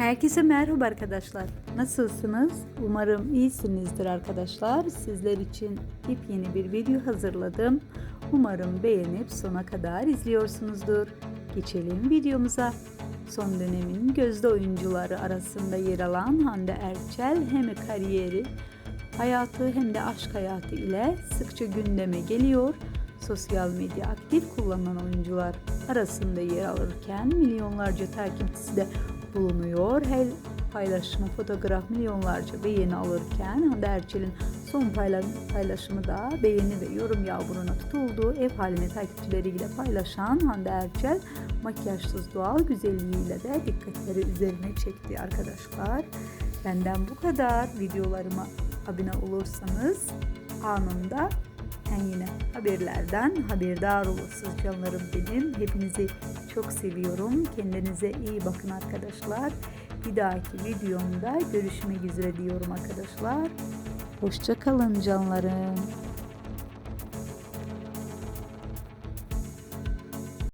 Herkese merhaba arkadaşlar. Nasılsınız? Umarım iyisinizdir arkadaşlar. Sizler için yepyeni bir video hazırladım. Umarım beğenip sona kadar izliyorsunuzdur. Geçelim videomuza. Son dönemin gözde oyuncuları arasında yer alan Hande Erçel hem kariyeri, hayatı hem de aşk hayatı ile sıkça gündeme geliyor. Sosyal medya aktif kullanan oyuncular arasında yer alırken milyonlarca takipçisi de bulunuyor. Her paylaşımı fotoğraf milyonlarca beğeni alırken Hande Erçel'in son payla- paylaşımı da beğeni ve yorum yağmuruna tutuldu. Ev halini takipçileriyle paylaşan Hande Erçel makyajsız doğal güzelliğiyle de dikkatleri üzerine çekti arkadaşlar. Benden bu kadar. Videolarıma abone olursanız anında en yeni haberlerden haberdar olursunuz canlarım benim. Hepinizi çok seviyorum. Kendinize iyi bakın arkadaşlar. Bir dahaki videomda görüşmek üzere diyorum arkadaşlar. Hoşça kalın canlarım.